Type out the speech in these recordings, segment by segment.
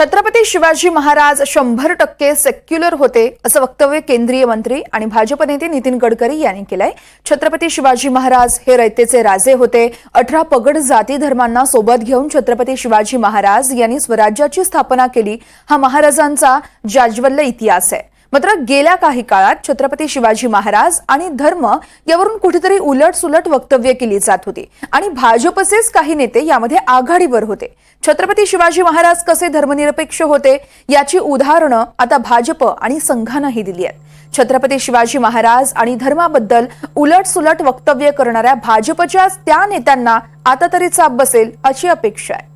छत्रपती शिवाजी महाराज शंभर टक्के सेक्युलर होते असं वक्तव्य केंद्रीय मंत्री आणि भाजप नेते नितीन गडकरी यांनी केलंय. छत्रपती शिवाजी महाराज हे रयतेचे राजे होते. अठरा पगड जाती धर्मांना सोबत घेऊन छत्रपती शिवाजी महाराज यांनी स्वराज्याची स्थापना केली. हा महाराजांचा जाज्वल्य इतिहास आहे. मात्र गेल्या काही काळात छत्रपती शिवाजी महाराज आणि धर्म यावरून कुठेतरी उलट सुलट वक्तव्य केली जात होती. आणि भाजपचेच काही नेते यामध्ये आघाडीवर होते. छत्रपती शिवाजी महाराज कसे धर्मनिरपेक्ष होते याची उदाहरणं आता भाजप आणि संघानंही दिली आहेत. छत्रपती शिवाजी महाराज आणि धर्माबद्दल उलट सुलट वक्तव्य करणाऱ्या भाजपच्याच त्या नेत्यांना आता तरी चाप बसेल अशी अपेक्षा आहे.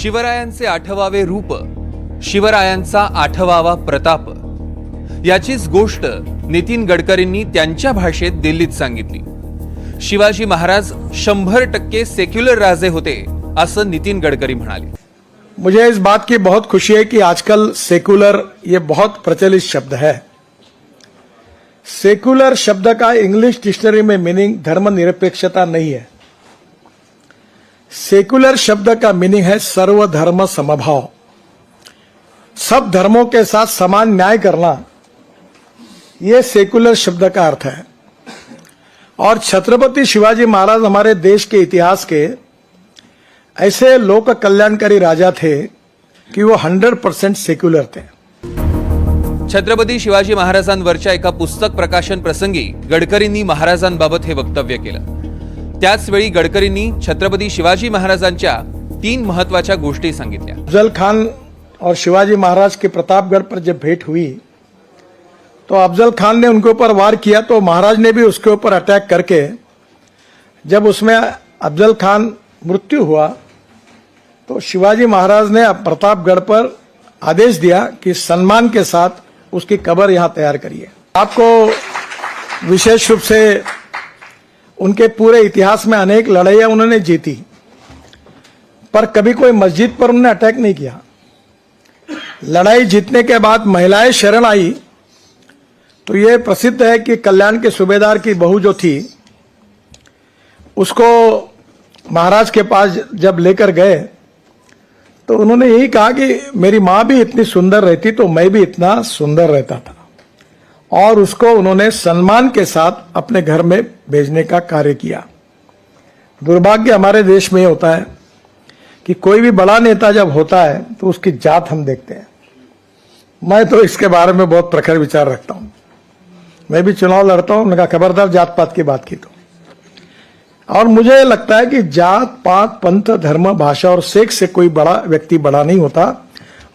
शिवरायांचे आठवावे रूप शिवरायांचा आठवावा प्रताप. याचीच गोष्ट नितीन गडकरींनी त्यांच्या भाषेत दिल्लीत सांगितली. शिवाजी महाराज शंभर टक्के सेक्युलर राजे होते असं नितीन गडकरी म्हणाले. मुझे इस बात की बहुत खुशी है कि आजकल सेक्युलर ये बहुत प्रचलित शब्द है. सेक्युलर शब्द का इंग्लिश डिक्शनरी में मीनिंग धर्मनिरपेक्षता नहीं है. सेकुलर शब्द का मीनिंग है सर्व धर्म समभाव सब धर्मों के साथ समान न्याय करना ये सेकुलर शब्द का अर्थ है और छत्रपति शिवाजी महाराज हमारे देश के इतिहास के ऐसे लोक कल्याणकारी राजा थे कि वो हंड्रेड परसेंट सेक्युलर थे छत्रपती शिवाजी महाराजांवरच्या एका पुस्तक प्रकाशन प्रसंगी गडकरींनी महाराजांबाबत हे वक्तव्य केलं त्याचवेळी गडकरींनी छत्रपती शिवाजी महाराजांच्या तीन महत्त्वाच्या गोष्टी सांगितल्या. अफजल खान और शिवाजी महाराज के प्रतापगढ़ पर जब भेंट हुई तो अफजल खान ने उनके ऊपर वार किया तो महाराज ने भी उसके ऊपर अटैक करके जब उसमें अफजल खान मृत्यु हुआ तो शिवाजी महाराज ने प्रतापगढ़ पर आदेश दिया कि सम्मान के साथ उसकी कब्र यहां तैयार करिए। आपको विशेष रूप से उनके पूरे इतिहास में अनेक लड़ाइयाँ उन्होंने जीती। पर कभी कोई मस्जिद पर उन्होंने अटैक नहीं किया। लड़ाई जीतने के बाद महिलाएँ शरण आई। तो ये प्रसिद्ध है कि कल्याण के सूबेदार की बहू जो थी, उसको महाराज के पास जब लेकर गए तो उन्होंने यही कहा कि मेरी माँ भी इतनी सुंदर रहती तो मैं भी इतना सुंदर रहता था। और उसको उन्होंने सम्मान के साथ अपने घर में भेजने का कार्य किया। दुर्भाग्य हमारे देश में होता है कि कोई भी बड़ा नेता जब होता है तो उसकी जात हम देखते हैं। मैं तो इसके बारे में बहुत प्रखर विचार रखता हूँ। मैं भी चुनाव लड़ता हूँ, उनका खबरदार जात पात की बात की तो। और मुझे लगता है कि जात, पात, पंथ, धर्म, भाषा और सेक्स से कोई बड़ा व्यक्ति बड़ा नहीं होता।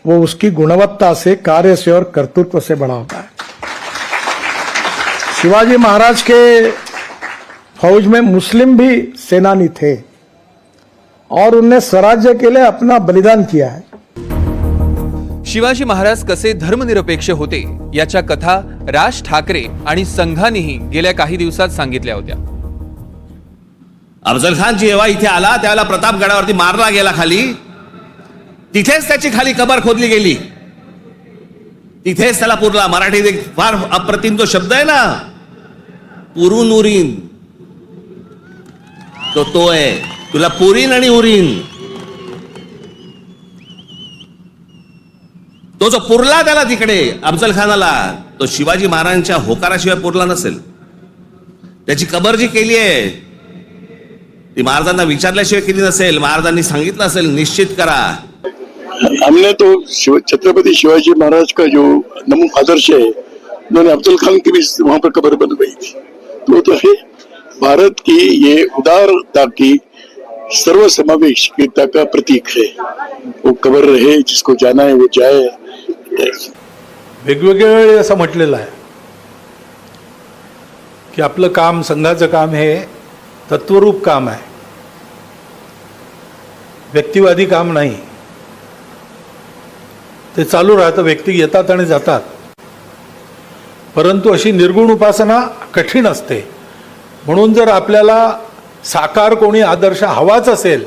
वो उसकी गुणवत्ता से, कार्य से और कर्तृत्व से बड़ा होता है। शिवाजी महाराज के फौज में मुस्लिम भी सेनानी थे और उनने स्वराज्य के लिए अपना बलिदान किया है। शिवाजी महाराज कसे धर्मनिरपेक्ष होते याच्या कथा राज ठाकरे आणि संघानेही गेल्या काही दिवसात सांगितल्या होत्या. अफजल खान जेव्हा इथे आला त्यावेळेला प्रतापगडावरती मारला गेला खाली. तिथेच त्याची खाली कबर खोदली गेली. तिथेच त्याला पुरला. मराठीत एक फार अप्रतिम जो शब्द आहे ना पुरून उरीन. तो तो आहे. तुला पुरीन आणि उरीन. तो जो पुरला त्याला तिकडे अफजल खानाला तो शिवाजी महाराजांच्या होकाराशिवाय पुरला नसेल. त्याची कबर जी केली आहे ती महाराजांना विचारल्याशिवाय केली नसेल महाराजांनी सांगितलं असेल निश्चित करा. हमने तो शिव, छत्रपति शिवाजी महाराज का जो नमो आदर्श है उन्होंने अब्दुल खान की भी वहां पर कबर बनवाई थी। तो आहे भारत की ये उदारता की सर्व समावेशिकता का प्रतीक है. वो कबर रहे जिसको जाना है वो जाए. वेगवेगळ्या वेळी असं म्हटलेलं आहे की आपलं काम संघाचं काम हे तत्वरूप काम आहे. व्यक्तिवादी काम नाही. ते चालू राहतं व्यक्ती येतात आणि जातात. परंतु अशी निर्गुण उपासना कठीण असते. म्हणून जर आपल्याला साकार कोणी आदर्श हवाच असेल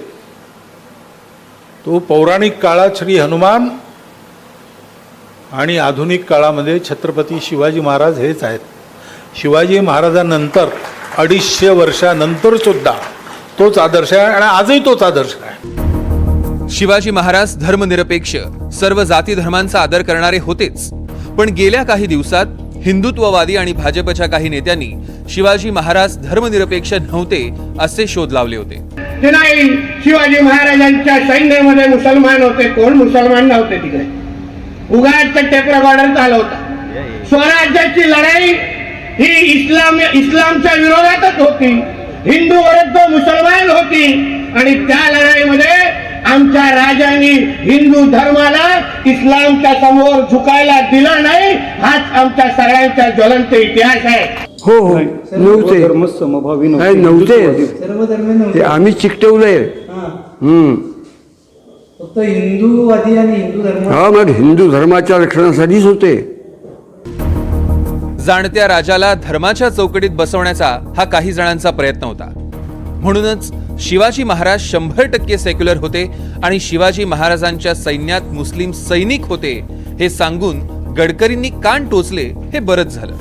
तो पौराणिक काळात श्री हनुमान आणि आधुनिक काळामध्ये छत्रपती शिवाजी महाराज हेच आहेत. शिवाजी महाराजानंतर अडीचशे वर्षानंतर सुद्धा तोच आदर्श आहे आणि आजही तोच आदर्श आहे. शिवाजी महाराज धर्मनिरपेक्ष सर्व जाती धर्मांचा आदर करणारे होतेच. पण गेल्या काही दिवसात हिंदुत्ववादी आणि भाजपच्या काही नेत्यांनी शिवाजी महाराज धर्मनिरपेक्ष नव्हते असे शोध लावले होते. नाही शिवाजी महाराजांच्या सैन्यामध्ये मुसलमान होते. कोण मुसलमान नव्हते तिकडे? उगाच टेप बॉर्डर झाला होता. स्वराज्याची लढाई ही इस्लाम इस्लामच्या विरोधातच होती. हिंदू विरुद्ध मुसलमान होती. आणि त्या लढाईमध्ये आमच्या राजांनी हिंदू धर्माला इस्लामच्या समोर झुकायला दिलं नाही हाच आमच्या सगळ्यांचा ज्वलंत इतिहास आहे. हो हो. नव्हते. नाही नव्हते. ते आम्ही चिकटवलंय. हम्म. फक्त हिंदूवादी आणि हिंदू धर्म. हा मग हिंदू धर्माच्या रक्षणासाठीच होते. जाणत्या राजाला धर्माच्या चौकटीत बसवण्याचा हा काही जणांचा प्रयत्न होता. म्हणूनच शिवाजी महाराज शंभर टक्के सेक्युलर होते आणि शिवाजी महाराजांच्या सैन्यात मुस्लिम सैनिक होते हे सांगून गडकरींनी कान टोचले हे बरंच झालं.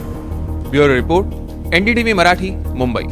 Bureau report NDTV Marathi Mumbai.